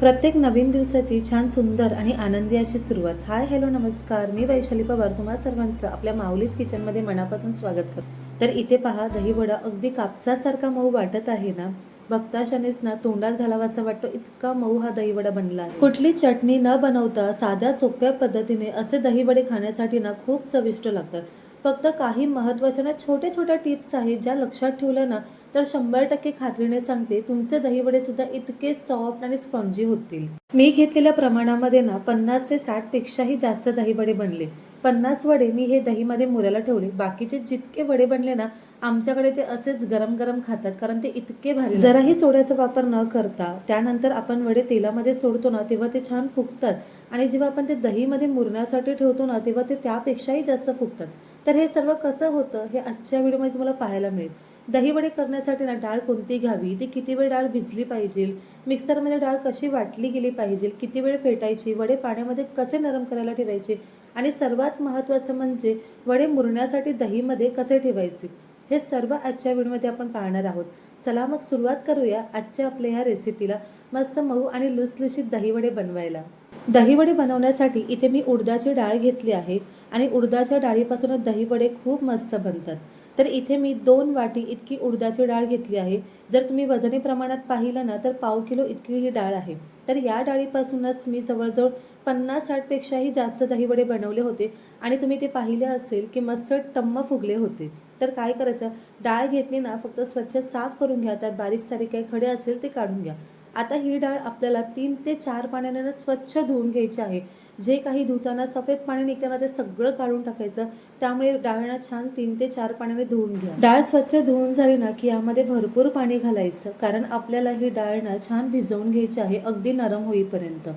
प्रत्येक नवीन दिवसाची छान सुंदर आणि आनंदी अशी सुरुवात. हाय हॅलो नमस्कार. मी वैशाली पवार. तुम्हा सर्वांचं आपल्या माऊलीच किचनमध्ये मनापासून स्वागत करतो. तर इथे पहा दहीवडा अगदी कापसासारखा मऊ वाटत आहे ना? बघताशानेच ना तोंडात घालावासा वाटतो इतका मऊ हा दहीवडा बनला आहे. कुठली चटणी न बनवता साध्या सोप्या पद्धतीने असे दहीवडे खाण्यासाठी ना खूप चविष्ट लागतात. फक्त काही महत्त्वाच्या ना छोट्या छोट्या टिप्स आहेत ज्या लक्षात ठेवल्या ना तर शंभर टक्के खात्रीने सांगते तुमचे दहीवडे सुद्धा इतके सॉफ्ट आणि स्पॉन्जी होतील. मी घेतलेल्या प्रमाणामध्ये ना पन्नास ते साठ पेक्षाही जास्त दहीवडे बनले. पन्नास वडे मी हे दहीमध्ये मुरायला ठेवले. बाकीचे जितके वडे बनले ना आमच्याकडे ते असेच गरम गरम खातात कारण ते इतके भारी जराही सोड्याचा वापर न करता त्यानंतर आपण वडे तेलामध्ये सोडतो ना तेव्हा ते छान फुगतात. आणि जेव्हा आपण ते दहीमध्ये मुरण्यासाठी ठेवतो ना तेव्हा ते त्यापेक्षाही जास्त फुगतात. तर हे सर्व कसं होतं हे आजच्या व्हिडिओमध्ये तुम्हाला पाहायला मिळेल. दही वडे करण्यासाठी ना डाळ कोणती घ्यावी? ती किती वेळ डाळ भिजली पाहिजे? मिक्सरमध्ये डाळ कशी वाटली गेली पाहिजे? किती वेळ फेटायची? वडे पाण्यामध्ये कसे नरम करायला ठेवायचे? आणि सर्वात महत्त्वाचं म्हणजे वडे मुरण्यासाठी दहीमध्ये कसे ठेवायचे? हे सर्व आजच्या व्हिडिओमध्ये आपण पाहणार आहोत. चला मग सुरुवात करूया आजच्या आपल्या ह्या रेसिपीला. मस्त मऊ आणि लुसलुशीत दहीवडे बनवायला. दहीवडे बनवण्यासाठी इथे मी उडदाची डाळ घेतली आहे. आणि उडदाच्या डाळीपासूनच दहीवडे खूप मस्त बनतात. तर इथे मी दोन वाटी इतकी उडदाची डाळ घेतली आहे. जर तुम्ही वजनी प्रमाणात पाहिलं ना तर पाव किलो इतकी ही डाळ आहे. तर या डाळीपासूनच मी जवळजवळ पन्नास साठपेक्षाही जास्त दहीवडे बनवले होते. आणि तुम्ही ते पाहिले असेल की मस्त टम्म फुगले होते. तर काय करायचं? डाळ घेतली ना फक्त स्वच्छ साफ करून घ्या. त्यात बारीक सारीक काही खडे असेल ते काढून घ्या. आता ही डाळ आपल्याला तीन ते चार पाण्याने स्वच्छ धुवून घ्यायची आहे. जे काही धुताना सफेद पाणी निघताना ते सगळं काढून टाकायचं. त्यामुळे डाळना छान तीन ते चार पाण्याने धुवून घ्या. डाळ स्वच्छ धुवून झाली ना की यामध्ये भरपूर पाणी घालायचं. कारण आपल्याला ही डाळना छान भिजवून घ्यायची आहे अगदी नरम होईपर्यंत.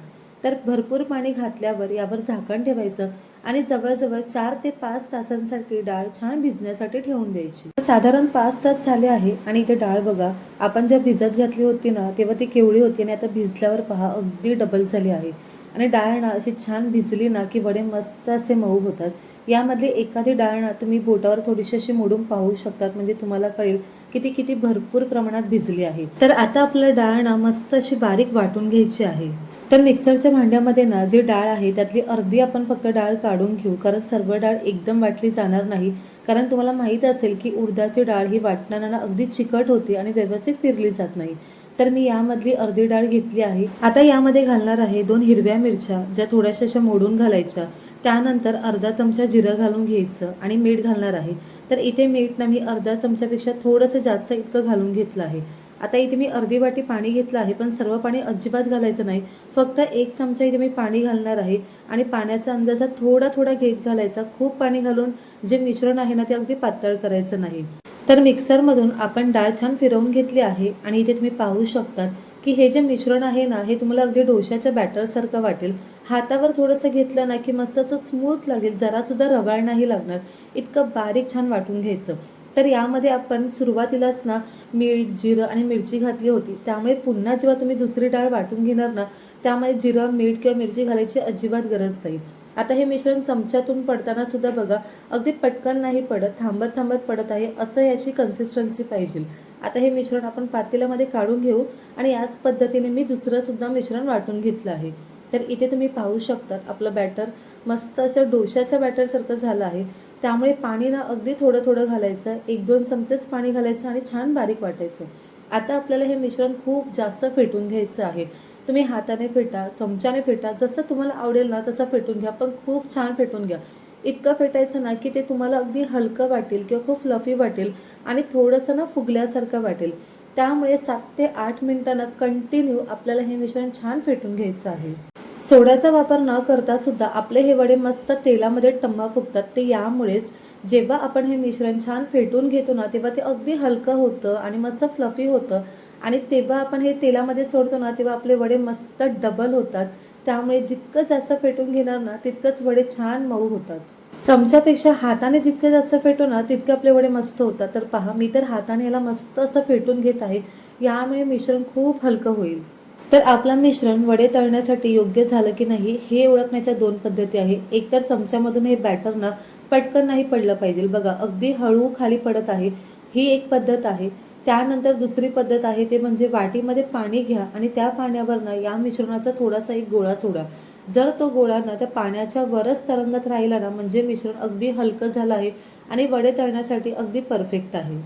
तर भरपूर पाणी घातल्यावर यावर झाकण ठेवायचं आणि जवळजवळ चार ते पाच तासांसाठी डाळ छान भिजण्यासाठी ठेवून द्यायची. साधारण पाच तास झाले आहे आणि इथे डाळ बघा आपण ज्या भिजत घातली होती ना तेव्हा ती केवळी होती आणि आता भिजल्यावर पहा अगदी डबल झाली आहे. आणि डाळ ना अशी छान भिजली ना की वडे मस्त असे मऊ होतात. यामधली एखादी डाळ ना तुम्ही बोटावर थोडीशी अशी मोडून पाहू शकतात म्हणजे तुम्हाला कळेल की ती किती भरपूर प्रमाणात भिजली आहे. तर आता आपलं डाळ ना मस्त अशी बारीक वाटून घ्यायची आहे. तर मिक्सरच्या भांड्यामध्ये ना जी डाळ आहे त्यातली अर्धी आपण फक्त डाळ काढून घेऊ कारण सर्व डाळ एकदम वाटली जाणार नाही. कारण तुम्हाला माहीत असेल की उडदाची डाळ ही वाटताना ना अगदी चिकट होती आणि व्यवस्थित फिरली जात नाही. तर मी यामधली अर्धी डाळ घेतली आहे. आता यामध्ये घालणार आहे दोन हिरव्या मिरच्या ज्या थोड्याशा अशा मोडून घालायच्या. त्यानंतर अर्धा चमचा जिरं घालून घ्यायचं आणि मीठ घालणार आहे. तर इथे मीठ ना मी अर्धा चमच्यापेक्षा थोडंसं जास्त इतकं घालून घेतलं आहे. आता इथे मी अर्धी वाटी पाणी घेतलं आहे पण सर्व पाणी अजिबात घालायचं नाही. फक्त एक चमचा इथे मी पाणी घालणार आहे आणि पाण्याचा अंदाजा थोडा थोडा घेत घालायचा. खूप पाणी घालून जे मिश्रण आहे ना ते अगदी पातळ करायचं नाही. तर मिक्सरमधून आपण डाळ छान फिरवून घेतली आहे आणि इथे तुम्ही पाहू शकतात की हे जे मिश्रण आहे ना हे तुम्हाला अगदी डोश्याच्या बॅटरसारखं वाटेल. हातावर थोडंसं घेतलं ना की मस्त असं स्मूथ लागेल जरासुद्धा रवाळ नाही लागणार. इतकं बारीक छान वाटून घ्यायचं. तर यामध्ये आपण सुरुवातीलाच ना मीठ जिरं आणि मिरची घातली होती. त्यामुळे पुन्हा जेव्हा तुम्ही दुसरी डाळ वाटून घेणार ना त्यामध्ये जिरं मीठ किंवा मिरची घालायची अजिबात गरज नाही. आता हे मिश्रण चमच्यातून पडताना सुद्धा बघा अगदी पटकन नाही पडत थांबत थांबत पडत आहे असं याची कन्सिस्टन्सी पाहिजे. आता हे मिश्रण आपण पातेल्यामध्ये काढून घेऊ आणि याच पद्धतीने मी दुसरं सुद्धा मिश्रण वाटून घेतलं आहे. तर इथे तुम्ही पाहू शकतात आपलं बॅटर मस्त असं डोशाच्या बॅटरसारखं झालं आहे. त्यामुळे पाणी ना अगदी थोडं थोडं घालायचं एक दोन चमचेच पाणी घालायचं आणि छान बारीक वाटायचं. आता आपल्याला हे मिश्रण खूप जास्त फेटून घ्यायचं आहे. तुम्ही हाताने फेटा चमच्याने फेटा जसं तुम्हाला आवडेल ना तसं फेटून घ्या पण खूप छान फेटून घ्या. इतकं फेटायचं ना की ते तुम्हाला अगदी हलकं वाटेल किंवा खूप फ्लफी वाटेल आणि थोडंसं ना फुगल्यासारखं वाटेल. त्यामुळे सात ते आठ मिनिटांना कंटिन्यू आपल्याला हे मिश्रण छान फेटून घ्यायचं आहे. सोड्याचा वापर न करता सुद्धा आपले हे वडे मस्त तेलामध्ये टम्मा फुगतात. ते यामुळेच जेव्हा आपण हे मिश्रण छान फेटून घेतो ना तेव्हा ते अगदी हलकं होतं आणि मस्त फ्लफी होतं. आणि तेव्हा आपण हे तेलामध्ये सोडतो ना तेव्हा आपले वडे मस्त डबल होतात. त्यामुळे जितकं जास्त फेटून घेणार ना तितकंच वडे छान मऊ होतात. चमच्यापेक्षा हाताने जितकं जास्त फेटू ना तितके आपले वडे मस्त होतात. तर पहा मी तर हाताने याला मस्त असं फेटून घेत आहे. यामुळे मिश्रण खूप हलकं होईल. तर आपलं मिश्रण वडे तळण्यासाठी योग्य झालं की नाही हे ओळखण्याच्या दोन पद्धती आहे. एक तर चमच्यामधून हे बॅटर ना पटकन नाही पडलं पाहिजे. बघा अगदी हळू खाली पडत आहे. ही एक पद्धत आहे. त्यानंतर दुसरी पद्धत आहे ते म्हणजे वाटीमध्ये पाणी घ्या आणि त्या पाण्यावर ना या मिश्रणाचा थोडासा एक गोळा सोडा. जर तो गोळा ना त्या पाण्याच्या वरच तरंगत राहिला ना म्हणजे मिश्रण अगदी हलकं झालं आहे आणि वडे तळण्यासाठी अगदी परफेक्ट आहे.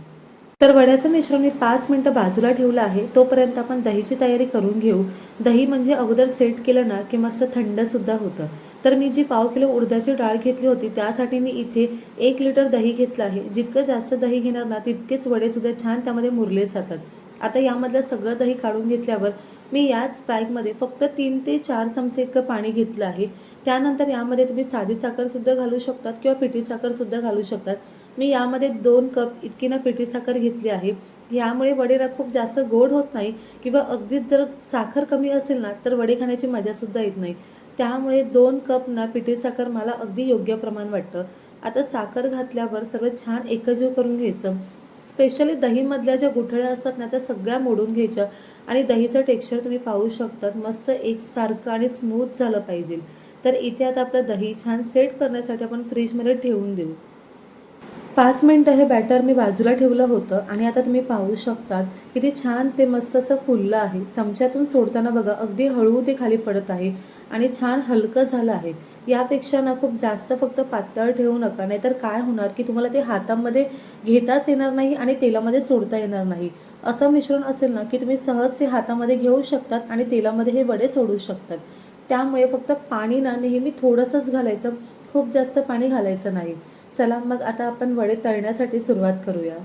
तर वड्याचं मिश्रण मी पाच मिनटं बाजूला ठेवलं आहे. तोपर्यंत आपण दहीची तयारी करून घेऊ. दही म्हणजे अगोदर सेट केलं ना की मस्त थंडसुद्धा होतं. तर मी जी पाव किलो उडदाची डाळ घेतली होती त्यासाठी मी इथे एक लिटर दही घेतलं आहे. जितकं जास्त दही घेणार ना तितकेच वडेसुद्धा छान त्यामध्ये मुरले जातात. आता यामधलं सगळं दही काढून घेतल्यावर मी याच बॅगमध्ये फक्त तीन ते चार चमचे इतकं पाणी घेतलं आहे. त्यानंतर यामध्ये तुम्ही साधी साखरसुद्धा घालू शकतात किंवा पिठी साखरसुद्धा घालू शकतात. मी यामध्ये दोन कप इतकी ना पिठी साखर घेतली आहे. यामुळे वडेला खूप जास्त गोड होत नाही किंवा अगदीच जर साखर कमी असेल ना तर वडे खाण्याची मजासुद्धा येत नाही. त्यामुळे दोन कप ना पिठी साखर मला अगदी योग्य प्रमाण वाटतं. आता साखर घातल्यावर सगळं छान एकजीव करून घ्यायचं. स्पेशली दहीमधल्या ज्या गुठळ्या असतात ना त्या सगळ्या मोडून घ्यायच्या. आणि दहीचं टेक्स्चर तुम्ही पाहू शकतात. मस्त एकसारखं आणि स्मूथ झालं पाहिजे. तर इथे आता आपलं दही छान सेट करण्यासाठी आपण फ्रीजमध्ये ठेवून देऊ. पाच मिनटं हे बॅटर मी बाजूला ठेवलं होतं आणि आता तुम्ही पाहू शकतात किती छान ते मस्त असं फुललं आहे. चमच्यातून सोडताना बघा अगदी हळू ते खाली पडत आहे आणि छान हलकं झालं आहे. यापेक्षा ना खूप जास्त फक्त पातळ ठेवू नका नाहीतर काय होणार की तुम्हाला ते हातामध्ये घेताच येणार नाही आणि तेलामध्ये सोडता येणार नाही. असं मिश्रण असेल ना की तुम्ही सहज ते हातामध्ये घेऊ शकतात आणि तेलामध्ये हे वडे सोडू शकतात. त्यामुळे फक्त पाणी ना नेहमी थोडंसंच घालायचं खूप जास्त पाणी घालायचं नाही. चला मग आता आपण वडे तळण्यासाठी सुरुवात करूया.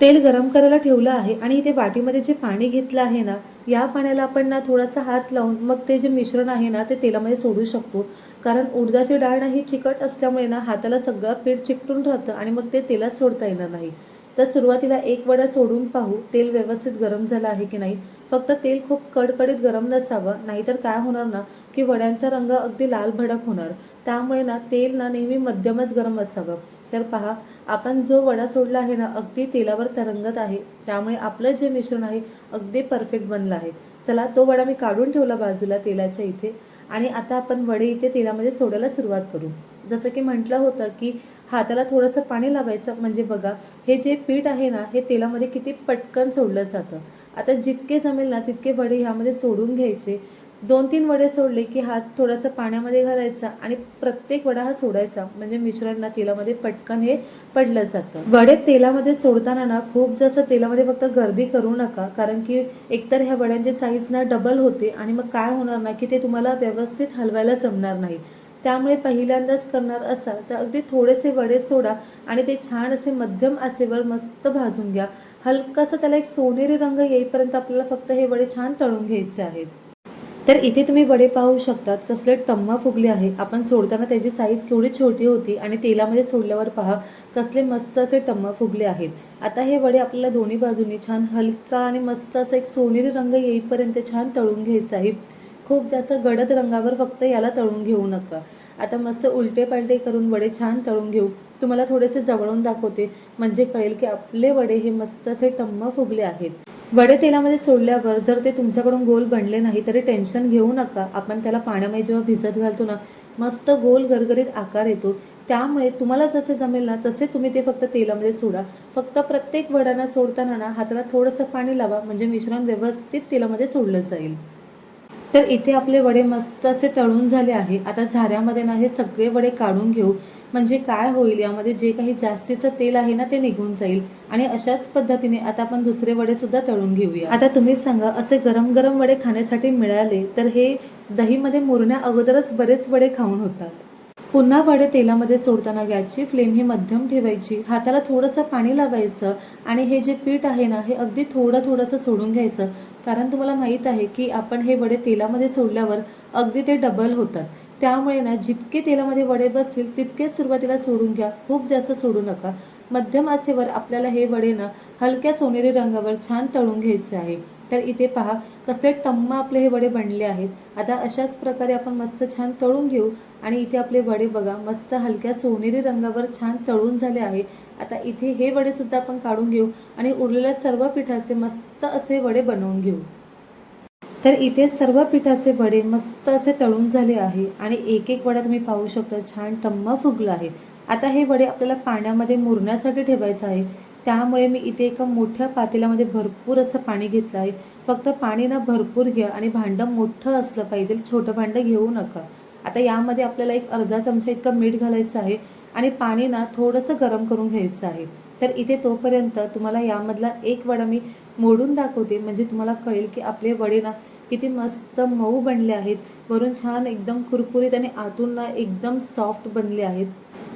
तेल गरम करायला ठेवलं आहे आणि इथे वाटीमध्ये जे पाणी घेतलं आहे ना या पाण्याला आपण ना थोडासा हात लावून मग ते जे मिश्रण आहे ना ते तेलामध्ये सोडू शकतो. कारण उडदाची डाळ ना ही चिकट असल्यामुळे ना हाताला सगळं पीठ चिकटून राहतं आणि मग ते तेलात सोडता येणार नाही. तर सुरुवातीला एक वडा सोडून पाहू तेल व्यवस्थित गरम झालं आहे की नाही. फक्त तेल खूप कडकडीत गरम नसावं नाहीतर काय होणार ना की वड्यांचा रंग अगदी लाल भडक होणार. त्यामुळे ना तेल ना नेहमी मध्यमच गरम असावं. तर पहा आपण जो वडा सोडला आहे ना अगदी तेलावर तरंगत आहे. त्यामुळे आपलं जे मिश्रण आहे अगदी परफेक्ट बनलं आहे. चला तो वडा मी काढून ठेवला बाजूला तेलाच्या इथे. आणि आता आपण वडे इथे तेलामध्ये सोडायला सुरुवात करू. जसं की म्हटलं होतं की हाताला थोडंसं पाणी लावायचं म्हणजे बघा हे जे पीठ आहे ना हे तेलामध्ये किती पटकन सोडलं जातं. आता जितके जमेल ना तितके वडे ह्यामध्ये सोडून घ्यायचे. दोन तीन वडे सोडले की हात थोडासा पाण्यामध्ये घालायचा आणि प्रत्येक वडा हा सोडायचा. म्हणजे मिश्रण ना तेलामध्ये पटकन हे पडलं जातं. वडे तेलामध्ये सोडताना ना खूप जास्त तेलामध्ये फक्त गर्दी करू नका. कारण की एकतर ह्या वड्यांची साईज ना डबल होते आणि मग काय होणार ना की ते तुम्हाला व्यवस्थित हलवायला जमणार नाही. त्यामुळे पहिल्यांदाच करणार असाल तर अगदी थोडेसे वडे सोडा आणि ते छान असे मध्यम आसेवर मस्त भाजून घ्या. हलकासा त्याला एक सोनेरी रंग येईपर्यंत आपल्याला फक्त हे वडे छान तळून घ्यायचे आहेत. तर इथे तुम्ही वडे पाहू शकतात कसले टम्मा फुगले आहे. आपण सोडताना त्याची साईज केवढी छोटी होती आणि तेलामध्ये सोडल्यावर पहा कसले मस्त असे टम्मा फुगले आहेत. आता हे वडे आपल्याला दोन्ही बाजूनी छान हलका आणि मस्त असा एक सोनेरी रंग येईपर्यंत छान तळून घ्यायचा आहे. खूप जास्त गडद रंगावर फक्त याला तळून घेऊ नका. आता मस्त उलटे पालटे करून वडे छान तळून घेऊ. तुम्हाला थोडेसे जवळून दाखवते. म्हणजे कळेल की आपले वडे हे मस्त असे टम्म फुगले आहेत. वडे तेलामध्ये सोडल्यावर जर ते तुमच्याकडून गोल बनले नाही तरी टेन्शन घेऊ नका. आपण त्याला पाण्यामध्ये जेव्हा भिजत घालतो ना मस्त गोल गरगरीत आकार येतो. त्यामुळे तुम्हाला जसे जमेल ना तसे तुम्ही ते फक्त तेलामध्ये सोडा. फक्त प्रत्येक वड्यांना सोडताना ना हाताला थोडंसं पाणी लावा म्हणजे मिश्रण व्यवस्थित तेलामध्ये सोडलं जाईल. तर इथे आपले वडे मस्त असे तळून झाले आहे. आता झाऱ्यामध्ये ना हे सगळे वडे काढून घेऊ. म्हणजे काय होईल? यामध्ये जे काही जास्तीचं तेल आहे ना ते निघून जाईल. आणि अशाच पद्धतीने आता आपण दुसरे वडे सुद्धा तळून घेऊया. आता तुम्ही सांगा असे गरम गरम वडे खाण्यासाठी मिळाले तर हे दहीमध्ये मुरण्या अगोदरच बरेच वडे खाऊन होतात. पुन्हा वडे तेलामध्ये सोडताना गॅसची फ्लेम ही मध्यम ठेवायची. हाताला थोडंसं पाणी लावायचं आणि हे जे पीठ आहे ना हे अगदी थोडं थोडंसं सोडून घ्यायचं. कारण तुम्हाला माहीत आहे की आपण हे वडे तेलामध्ये सोडल्यावर अगदी ते डबल होतात. त्यामुळे ना जितके तेलामध्ये वडे बसतील तितकेच सुरुवातीला सोडून घ्या. खूप जास्त सोडू नका. मध्यम आचेवर आपल्याला हे वडे ना हलक्या सोनेरी रंगावर छान तळून घ्यायचे आहे. तर इथे पहा कसले टम्मा आपले हे वडे बनले आहेत. आता अशाच प्रकारे आपण मस्त छान तळून घेऊ. आणि इथे आपले वडे बघा मस्त हलक्या सोनेरी रंगावर छान तळून झाले आहे आता इथे हे वडे सुद्धा आपण काढून घेऊ आणि उरलेल्या सर्व पिठाचे मस्त असे वडे बनवून घेऊ. तर इथे सर्व पिठाचे वडे मस्त असे तळून झाले आहे आणि एक एक वडा तुम्ही पाहू शकता छान टम्मा फुगला आहे. आता हे वडे आपल्याला पाण्यामध्ये मुरण्यासाठी ठेवायचं आहे. त्यामुळे मी इथे एका मोठ्या पातेल्यामध्ये भरपूर असं पाणी घेतलं आहे. फक्त पाणी ना भरपूर घ्या आणि भांडं मोठं असलं पाहिजे छोटं भांडं घेऊ नका. आता यामध्ये आपल्याला एक अर्धा चमचा इतकं मीठ घालायचं आहे आणि पाणी ना थोडंसं गरम करून घ्यायचं आहे. तर इथे तोपर्यंत तुम्हाला यामधला एक वडा मी मोडून दाखवते. म्हणजे तुम्हाला कळेल की आपले वडे ना किती मस्त मऊ बनले आहेत. वरून छान एकदम कुरकुरीत आणि आतून ना एकदम सॉफ्ट बनले आहेत.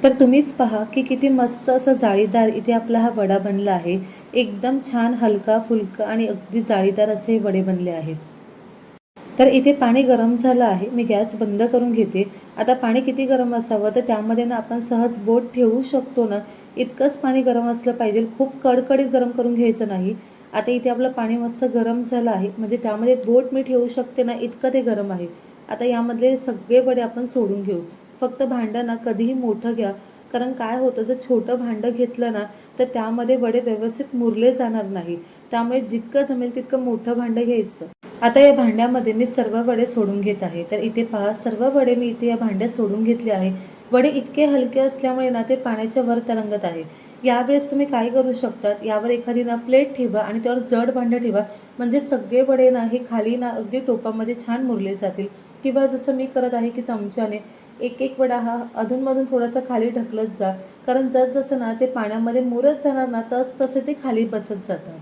तर तुम्हीच पहा की किती मस्त असं जाळीदार इथे आपला हा वडा बनला आहे. एकदम छान हलका फुलका आणि अगदी जाळीदार असे हे वडे बनले आहेत. तर इथे पाणी गरम झालं आहे. मी गॅस बंद करून घेते. आता पाणी किती गरम असावं? तर त्यामध्ये ना आपण सहज बोट ठेवू शकतो ना. इतकंच पाणी गरम असलं पाहिजे. खूप कडकडीत गरम करून घ्यायचं नाही. आता इथे आपलं पाणी मस्त गरम झालं आहे. म्हणजे त्यामध्ये बोट मी ठेवू शकते ना इतकं ते गरम आहे. आता यामधले सगळे वडे आपण सोडून घेऊ. फक्त भांडं ना कधीही मोठं घ्या. कारण काय होतं जर छोटं भांडं घेतलं ना तर त्यामध्ये वडे व्यवस्थित मुरले जाणार नाही. त्यामुळे जितकं जमेल तितकं मोठं भांडं घ्यायचं. आता या भांड्यामध्ये मी सर्व वडे सोडून घेत आहे. तर इथे पहा सर्व वडे मी इथे या भांड्यात सोडून घेतले आहे. वडे इतके हलके असल्यामुळे ना ते पाण्याच्या वर तरंगत आहे. यावेळेस तुम्ही काय करू शकतात. यावर एखादी ना प्लेट ठेवा आणि त्यावर जड भांडं ठेवा. म्हणजे सगळे वडे ना हे खाली ना अगदी टोपामध्ये छान मुरले जातील. किंवा जसं मी करत आहे की चमच्याने एक एक वडा हा अधूनमधून थोडासा खाली ढकलत जा. कारण जसजसं ना ते पाण्यामध्ये मुरत जाणार ना तस तसे ते खाली बसत जातात.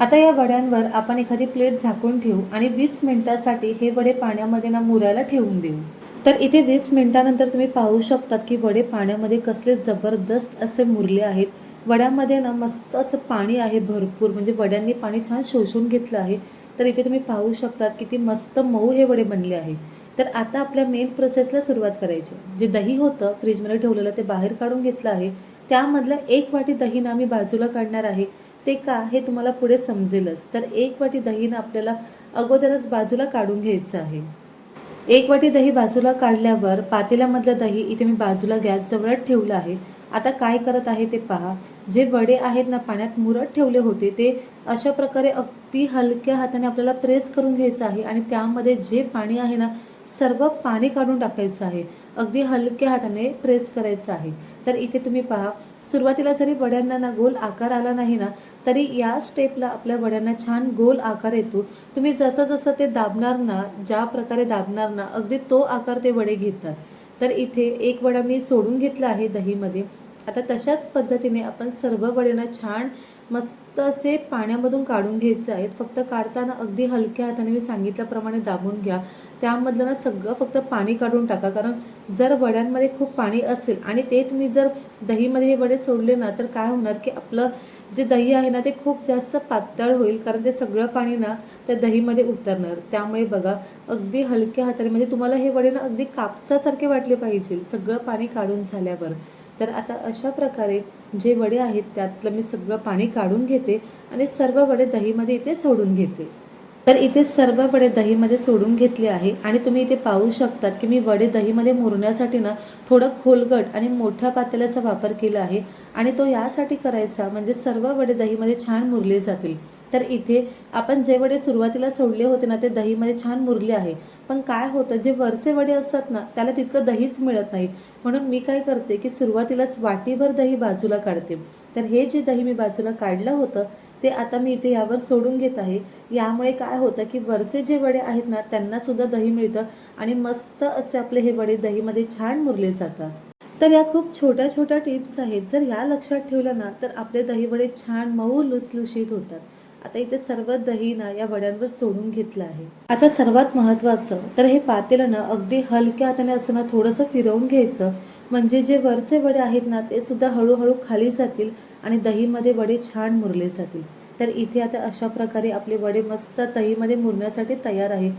आता या वड्यांवर आपण एखादी प्लेट झाकून ठेवू आणि वीस मिनिटासाठी हे वडे पाण्यामध्ये ना मुरायला ठेवून देऊ. तर इथे वीस मिनिटानंतर तुम्ही पाहू शकतात की वडे पाण्यामध्ये कसले जबरदस्त असे मुरले आहेत. वड्यामध्ये ना मस्त असं पाणी आहे भरपूर म्हणजे वड्यांनी पाणी छान शोषून घेतलं आहे. तर इथे तुम्ही पाहू शकतात किती मस्त मऊ हे वडे बनले आहे. तर आता आपल्या मेन प्रोसेसला सुरुवात करायची. जे दही होतं फ्रीजमध्ये ठेवलेलं ते बाहेर काढून घेतलं आहे. त्यामधलं एक वाटी दही ना मी बाजूला काढणार आहे. ते का हे तुम्हाला पुढे समजेलच. तर एक वाटी दहीनं आपल्याला अगोदरच बाजूला काढून घ्यायचं आहे. एक वाटी दही बाजूला काढल्यावर पातेल्यामधलं दही इथे मी बाजूला गॅसजवळच ठेवलं आहे. आता काय करत आहे ते पहा. जे वडे आहेत ना पाण्यात मुरत ठेवले होते ते अशा प्रकारे अगदी हलक्या हाताने आपल्याला प्रेस करून घ्यायचं आहे आणि त्यामध्ये जे पाणी आहे ना सर्व पाणी काढून टाकायचं आहे. अगदी हलक्या हाताने प्रेस करायचं आहे. तर इथे तुम्ही पहा. सुरुवातीला जरी वड्यांना ना गोल आकार आला नाही ना तरी या स्टेपला आपल्या वड्यांना छान गोल आकार येतो. तुम्ही जसं जसं ते दाबणार ना ज्या प्रकारे दाबणार ना अगदी तो आकार ते वडे घेतात. तर इथे एक वडा मी सोडून घेतला आहे दहीमध्ये. आता तशाच पद्धतीने आपण सर्व वड्यांना छान मस्त असे पाण्यामधून काढून घ्यायचे आहेत. फक्त काढताना अगदी हलक्या हाताने मी सांगितल्याप्रमाणे दाबून घ्या. त्यामधलं ना सगळं फक्त पाणी काढून टाका. कारण जर वड्यांमध्ये खूप पाणी असेल आणि ते तुम्ही जर दहीमध्ये हे वडे सोडले ना तर काय होणार की आपलं जे दही आहे ना ते खूप जास्त पातळ होईल कारण ते सगळं पाणी ना त्या दहीमध्ये उतरणार. त्यामुळे बघा अगदी हलक्या हाताने म्हणजे तुम्हाला हे वडे ना अगदी कापसासारखे वाटले पाहिजे सगळं पाणी काढून झाल्यावर. तर आता अशा प्रकारे जे वडे आहेत त्यातलं मी सगळं पाणी काढून घेते आणि सर्व वडे दहीमध्ये इथे सोडून घेते. तर इथे सर्व वडे दहीमध्ये सोडून घेतले आहे. आणि तुम्ही इथे पाहू शकतात की मी वडे दहीमध्ये मुरण्यासाठी ना थोडं खोलगट आणि मोठ्या पातेल्याचा वापर केला आहे. आणि तो यासाठी करायचा म्हणजे सर्व वडे दहीमध्ये छान मुरले जातील. तर इथे आपण जे वडे सुरुवातीला सोडले होते ना ते दहीमध्ये छान मुरले आहे. पण काय होतं जे वरचे वडे असतात ना त्याला तितकं दहीच मिळत नाही. म्हणून मी काय करते की सुरुवातीलाच वाटीभर दही बाजूला काढते. तर हे जे दही मी बाजूला काढलं होतं ते आता मी इथे यावर सोडून घेत आहे. यामुळे काय होतं की वरचे जे वडे आहेत ना त्यांना सुद्धा दही मिळतं आणि मस्त असे आपले हे वडे दहीमध्ये छान मुरले जातात. तर या खूप छोट्या छोट्या टिप्स आहेत. जर या लक्षात ठेवलं ना तर आपले दही वडे छान मऊ लुसलुशीत होतात. आता इथे सर्व दही ना या वड्यांवर सोडून घेतलं आहे. आता सर्वात महत्त्वाचं तर हे पातेलं ना अगदी हलक्या हाताने असं ना थोडंसं फिरवून घ्यायचं. म्हणजे जे वरचे वडे आहेत ना ते सुद्धा हळूहळू खाली जातील आणि दहीमध्ये वडे छान मुरले जातील. तर इथे आता अशा प्रकारे आपले वडे मस्त दहीमध्ये मुरण्यासाठी तयार आहे.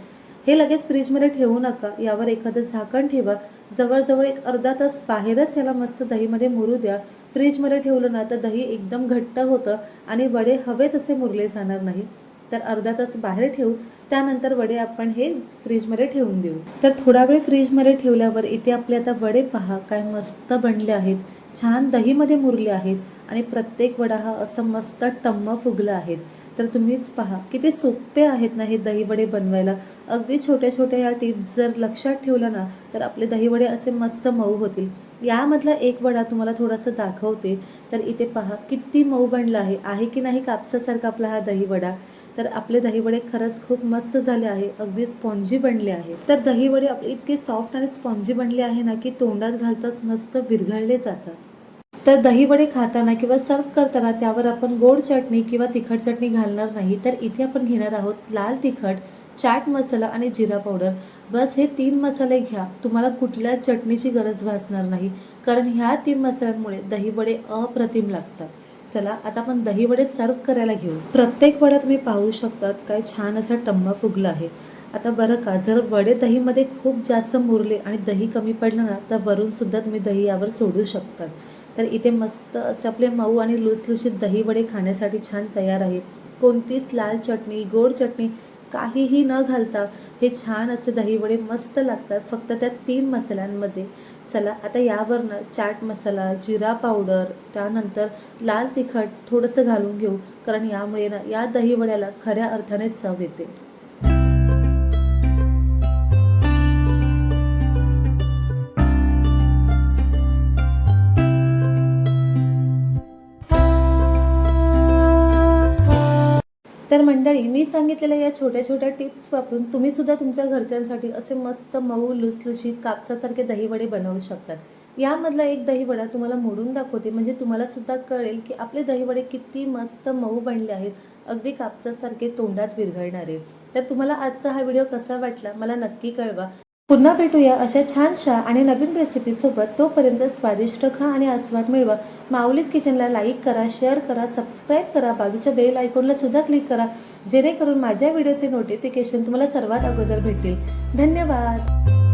हे लगेच फ्रीजमध्ये ठेवू नका. यावर एखादं झाकण ठेवा. जवळजवळ एक अर्धा तास बाहेरच याला मस्त दहीमध्ये मुरू द्या. फ्रीजमध्ये ठेवलं ना तर दही एकदम घट्ट होतं आणि वडे हवे तसे मुरले जाणार नाही. तर अर्धा तास बाहेर ठेवू. त्यानंतर वडे आपण हे फ्रीजमध्ये ठेवून देऊ. तर थोडा वेळ फ्रीजमध्ये ठेवल्यावर इथे आपले आता वडे पहा काय मस्त बनले आहेत. छान दहीमध्ये मुरले आहेत. आणि प्रत्येक वडा हा असं मस्त टम्म फुगला आहेत. तर तुम्हीच पहा किती सोपे आहेत ना हे दहीवडे बनवायला. अगदी छोट्या छोट्या ह्या टिप्स जर लक्षात ठेवलं ना तर आपले दहीवडे असे मस्त मऊ होतील. यामधला एक वडा तुम्हाला थोडासा दाखवते. तर इथे पहा किती मऊ बनला आहे. आहे की नाही कापसासारखा आपला हा दहीवडा? तर आपले दहीवडे खरंच खूप मस्त झाले आहे. अगदी स्पॉन्जी बनले आहे. तर दहीवडे आपले इतके सॉफ्ट आणि स्पॉन्जी बनले आहे ना की तोंडात घालताच मस्त विरघळले जातात. तर दहीवडे खाताना किंवा सर्व करताना त्यावर आपण गोड चटणी किंवा तिखट चटणी घालणार नाही. तर इथे आपण घेणार आहोत लाल तिखट चाट मसाला आणि जिरा पावडर. बस हे तीन मसाले घ्या. तुम्हाला कुठल्या चटणीची गरज भासणार नाही. कारण ह्या तीन मसाल्यांमुळे दहीवडे अप्रतिम लागतात. चला आता आपण दहीवडे सर्व करायला घेऊ. प्रत्येक वडा तुम्ही पाहू शकतात काय छान असा टम्मा फुगला आहे. आता बरं का जर वडे दहीमध्ये खूप जास्त मुरले आणि दही कमी पडलं ना तर वरून सुद्धा तुम्ही दही यावर सोडू शकतात. तर इथे मस्त असे आपले मऊ आणि लुसलुशीत दहीवडे खाण्यासाठी छान तयार आहे. कोणतीच लाल चटणी गोड चटणी काहीही न घालता हे छान असे दहीवडे मस्त लागतात फक्त त्या तीन मसाल्यांमध्ये. चला आता यावरनं चाट मसाला जिरा पावडर त्यानंतर लाल तिखट थोडंसं घालून घेऊ कारण यामुळे ना या दहीवड्याला खऱ्या अर्थाने चव येते. तर मंडळी मी सांगितलेल्या या छोट्या छोट्या टिप्स वापरून तुम्ही सुद्धा तुमच्या घरच्यांसाठी असे मस्त मऊ लुसलुशीत कापसासारखे दहीवडे बनवू शकतात. यामधला एक दहीवडा तुम्हाला मोडून दाखवते. म्हणजे तुम्हाला सुद्धा कळेल की आपले दहीवडे किती मस्त मऊ बनले आहेत. अगदी कापसासारखे तोंडात विरघळणारे. तर तुम्हाला आजचा हा व्हिडिओ कसा वाटला मला नक्की कळवा. पुन्हा भेटूया अशा छानशा आणि नवीन रेसिपीसोबत तोपर्यंत स्वादिष्ट खा आणि आस्वाद मिळवा. माऊलीज किचनला लाईक करा शेअर करा सबस्क्राईब करा बाजूच्या बेल आयकॉनला सुद्धा क्लिक करा जेणेकरून माझ्या व्हिडिओचे नोटिफिकेशन तुम्हाला सर्वात अगोदर भेटतील. धन्यवाद!